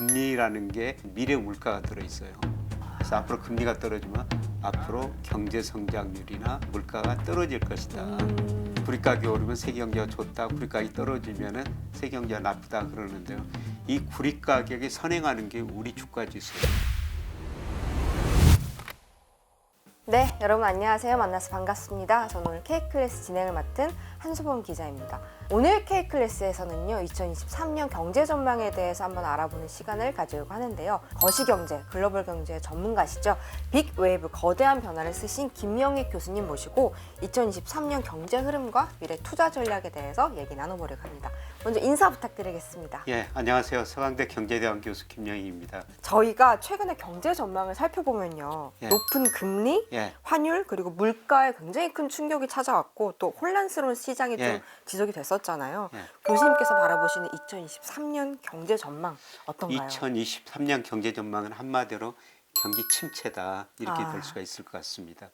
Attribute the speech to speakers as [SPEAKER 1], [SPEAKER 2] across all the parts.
[SPEAKER 1] 금리라는 게 미래 물가가 들어 있어요. 그래서 앞으로 금리가 떨어지면 앞으로 경제 성장률이나 물가가 떨어질 것이다.
[SPEAKER 2] 음.
[SPEAKER 1] 구리가격이 오르면 세계 경제가 좋다. 구리 가격이 떨어지면은 세계 경제가 나쁘다 그러는데요. 이 구리 가격이 선행하는 게 우리 주가 지수예요.
[SPEAKER 2] 네, 여러분 안녕하세요. 만나서 반갑습니다. 저는 오늘 K클래스 진행을 맡은 한수범 기자입니다. 오늘 K클래스에서는요, 2023년 경제 전망에 대해서 한번 알아보는 시간을 가지려고 하는데요. 거시경제, 글로벌 경제 전문가시죠. 빅웨이브 거대한 변화를 쓰신 김영익 교수님 모시고 2023년 경제 흐름과 미래 투자 전략에 대해서 얘기 나눠보려고 합니다. 먼저 인사 부탁드리겠습니다.
[SPEAKER 1] 예, 안녕하세요. 서강대 경제대학 교수 김영희입니다.
[SPEAKER 2] 저희가 최근에 경제 전망을 살펴보면요.
[SPEAKER 1] 예.
[SPEAKER 2] 높은 금리,
[SPEAKER 1] 예,
[SPEAKER 2] 환율 그리고 물가에 굉장히 큰 충격이 찾아왔고 또 혼란스러운 시 장이
[SPEAKER 1] 예.
[SPEAKER 2] 좀 지속이 됐었잖아요.
[SPEAKER 1] 예.
[SPEAKER 2] 교수님께서 바라보시는 2023년 경제 전망 어떤가요?
[SPEAKER 1] 2023년 경제 전망은 한마디로 경기 침체다 이렇게
[SPEAKER 2] 아.
[SPEAKER 1] 될 수가 있을 것 같습니다.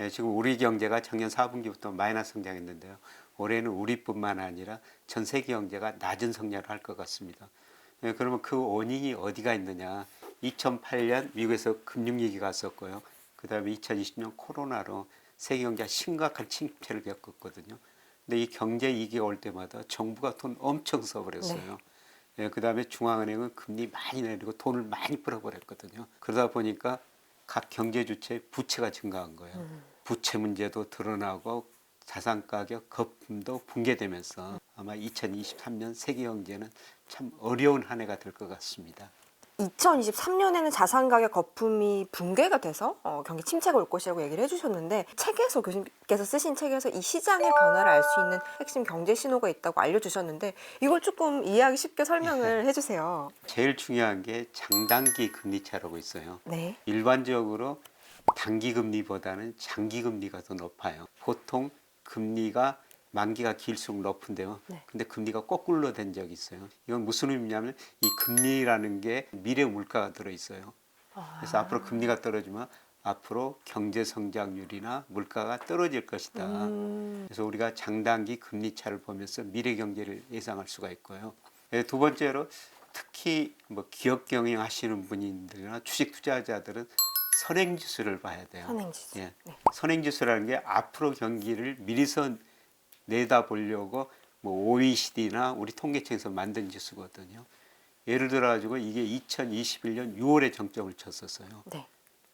[SPEAKER 1] 예, 지금 우리 경제가 작년 4분기부터 마이너스 성장했는데요. 올해는 우리뿐만 아니라 전 세계 경제가 낮은 성장을 할 것 같습니다. 예, 그러면 그 원인이 어디가 있느냐? 2008년 미국에서 금융위기가 왔었고요. 그 다음에 2020년 코로나로 세계 경제가 심각한 침체를 겪었거든요. 근데 이 경제 위기가 올 때마다 정부가 돈 엄청 써버렸어요. 예, 그 다음에 중앙은행은 금리 많이 내리고 돈을 많이 풀어버렸거든요. 그러다 보니까 각 경제 주체의 부채가 증가한 거예요.
[SPEAKER 2] 음.
[SPEAKER 1] 부채 문제도 드러나고 자산 가격 거품도 붕괴되면서 아마 2023년 세계 경제는 참 어려운 한 해가 될 것 같습니다.
[SPEAKER 2] 2023년에는 자산 가격 거품이 붕괴가 돼서 어, 경기 침체가 올 것이라고 얘기를 해주셨는데 책에서 교수님께서 쓰신 책에서 이 시장의 변화를 알 수 있는 핵심 경제 신호가 있다고 알려주셨는데 이걸 조금 이해하기 쉽게 설명을 해주세요.
[SPEAKER 1] 제일 중요한 게 장단기 금리 차라고 있어요.
[SPEAKER 2] 네.
[SPEAKER 1] 일반적으로 단기 금리보다는 장기 금리가 더 높아요. 보통 금리가 만기가 길수록 높은데요.
[SPEAKER 2] 네.
[SPEAKER 1] 근데 금리가 거꾸로 된 적이 있어요. 이건 무슨 의미냐면 이 금리라는 게 미래 물가가 들어 있어요. 그래서 앞으로 금리가 떨어지면 앞으로 경제 성장률이나 물가가 떨어질 것이다.
[SPEAKER 2] 음,
[SPEAKER 1] 그래서 우리가 장단기 금리 차를 보면서 미래 경제를 예상할 수가 있고요. 예, 두 번째로 특히 뭐 기업 경영 하시는 분들이나 주식 투자자들은 선행 지수를 봐야 돼요.
[SPEAKER 2] 선행지수.
[SPEAKER 1] 예.
[SPEAKER 2] 네.
[SPEAKER 1] 선행 지수라는 게 앞으로 경기를 미리서 내다보려고 뭐 OECD나 우리 통계청에서 만든 지수거든요. 예를 들어 가지고 이게 2021년 6월에 정점을 쳤었어요.
[SPEAKER 2] 네.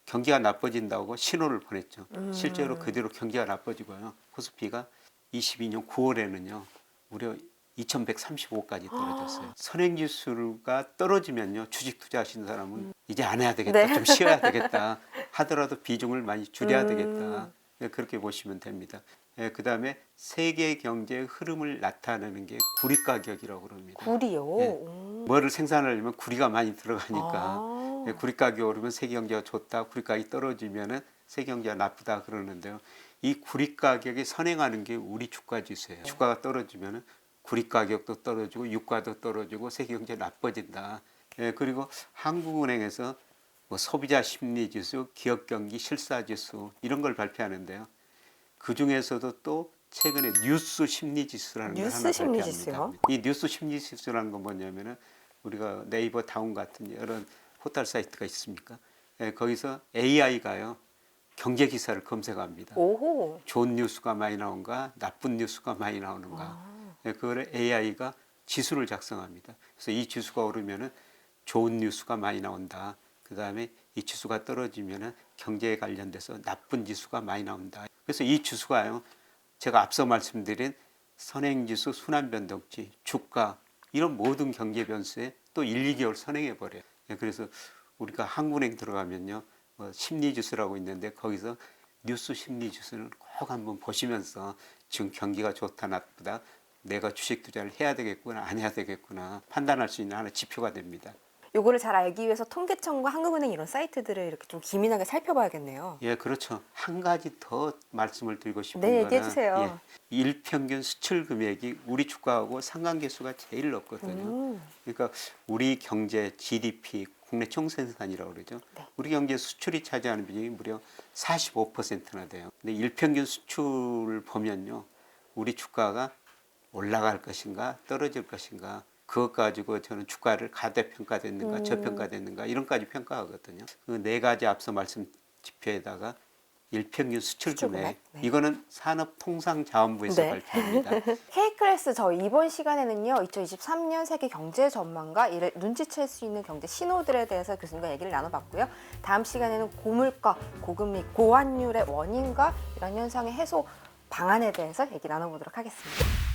[SPEAKER 1] 경기가 나빠진다고 신호를 보냈죠.
[SPEAKER 2] 음.
[SPEAKER 1] 실제로 그대로 경기가 나빠지고요. 코스피가 22년 9월에는요. 무려 2135까지 떨어졌어요. 선행지수가 떨어지면요. 주식 투자하시는 사람은 이제 안 해야 되겠다.
[SPEAKER 2] 네.
[SPEAKER 1] 좀 쉬어야 되겠다. 하더라도 비중을 많이 줄여야
[SPEAKER 2] 음.
[SPEAKER 1] 되겠다. 네, 그렇게 보시면 됩니다. 그 다음에 세계 경제의 흐름을 나타내는 게 구리 가격이라고 그럽니다.
[SPEAKER 2] 구리요.
[SPEAKER 1] 예.
[SPEAKER 2] 음.
[SPEAKER 1] 뭐를 생산하려면 구리가 많이 들어가니까
[SPEAKER 2] 아.
[SPEAKER 1] 예, 구리 가격이 오르면 세계 경제가 좋다, 구리 가격이 떨어지면은 세계 경제가 나쁘다 그러는데요. 이 구리 가격이 선행하는 게 우리 주가 지수예요. 주가가 떨어지면은 구리 가격도 떨어지고 유가도 떨어지고 세계 경제 나빠진다. 예, 그리고 한국은행에서 뭐 소비자 심리 지수, 기업 경기 실사 지수 이런 걸 발표하는데요. 그 중에서도 또 최근에 뉴스 심리 지수라는 걸
[SPEAKER 2] 뉴스
[SPEAKER 1] 하나
[SPEAKER 2] 심리
[SPEAKER 1] 발표합니다.
[SPEAKER 2] 지수요?
[SPEAKER 1] 이 뉴스 심리 지수라는 건 뭐냐면은 우리가 네이버 다운 같은 여러 포털 사이트가 있습니까? 예, 거기서 AI가요 경제 기사를 검색합니다.
[SPEAKER 2] 오호.
[SPEAKER 1] 좋은 뉴스가 많이 나온가, 나쁜 뉴스가 많이 나오는가.
[SPEAKER 2] 아.
[SPEAKER 1] 예, 그거를 AI가 지수를 작성합니다. 그래서 이 지수가 오르면은 좋은 뉴스가 많이 나온다. 그 다음에 이 지수가 떨어지면은 경제에 관련돼서 나쁜 지수가 많이 나온다. 그래서 이 지수가요, 제가 앞서 말씀드린 선행지수, 순환변동치, 주가 이런 모든 경제 변수에 또 1, 2개월 선행해 버려요. 예, 그래서 우리가 한국은행 들어가면요, 뭐 심리지수라고 있는데 거기서 뉴스 심리지수는 꼭 한번 보시면서 지금 경기가 좋다 나쁘다 내가 주식 투자를 해야 되겠구나 안 해야 되겠구나 판단할 수 있는 하나의 지표가 됩니다.
[SPEAKER 2] 요거를 잘 알기 위해서 통계청과 한국은행 이런 사이트들을 이렇게 좀 기민하게 살펴봐야겠네요.
[SPEAKER 1] 예, 그렇죠. 한 가지 더 말씀을 드리고 싶은
[SPEAKER 2] 네, 얘기해 주세요.
[SPEAKER 1] 예, 일평균 수출 금액이 우리 주가하고 상관계수가 제일 높거든요.
[SPEAKER 2] 음.
[SPEAKER 1] 그러니까 우리 경제 GDP 국내 총생산이라고 그러죠.
[SPEAKER 2] 네.
[SPEAKER 1] 우리 경제 수출이 차지하는 비중이 무려 45%나 돼요. 근데 일평균 수출을 보면요. 우리 주가가 올라갈 것인가 떨어질 것인가 그것 가지고 저는 주가를 가대평가됐는가
[SPEAKER 2] 음.
[SPEAKER 1] 저평가됐는가 이런까지 평가하거든요. 그 네 가지 앞서 말씀 지표에다가 일평균 수출
[SPEAKER 2] 금액, 네.
[SPEAKER 1] 이거는 산업통상자원부에서
[SPEAKER 2] 네.
[SPEAKER 1] 발표합니다.
[SPEAKER 2] K클래스 저 이번 시간에는요 2023년 세계 경제 전망과 이를 눈치챌 수 있는 경제 신호들에 대해서 교수님과 얘기를 나눠봤고요. 다음 시간에는 고물가, 고금리, 고환율의 원인과 이런 현상의 해소 방안에 대해서 얘기 나눠보도록 하겠습니다.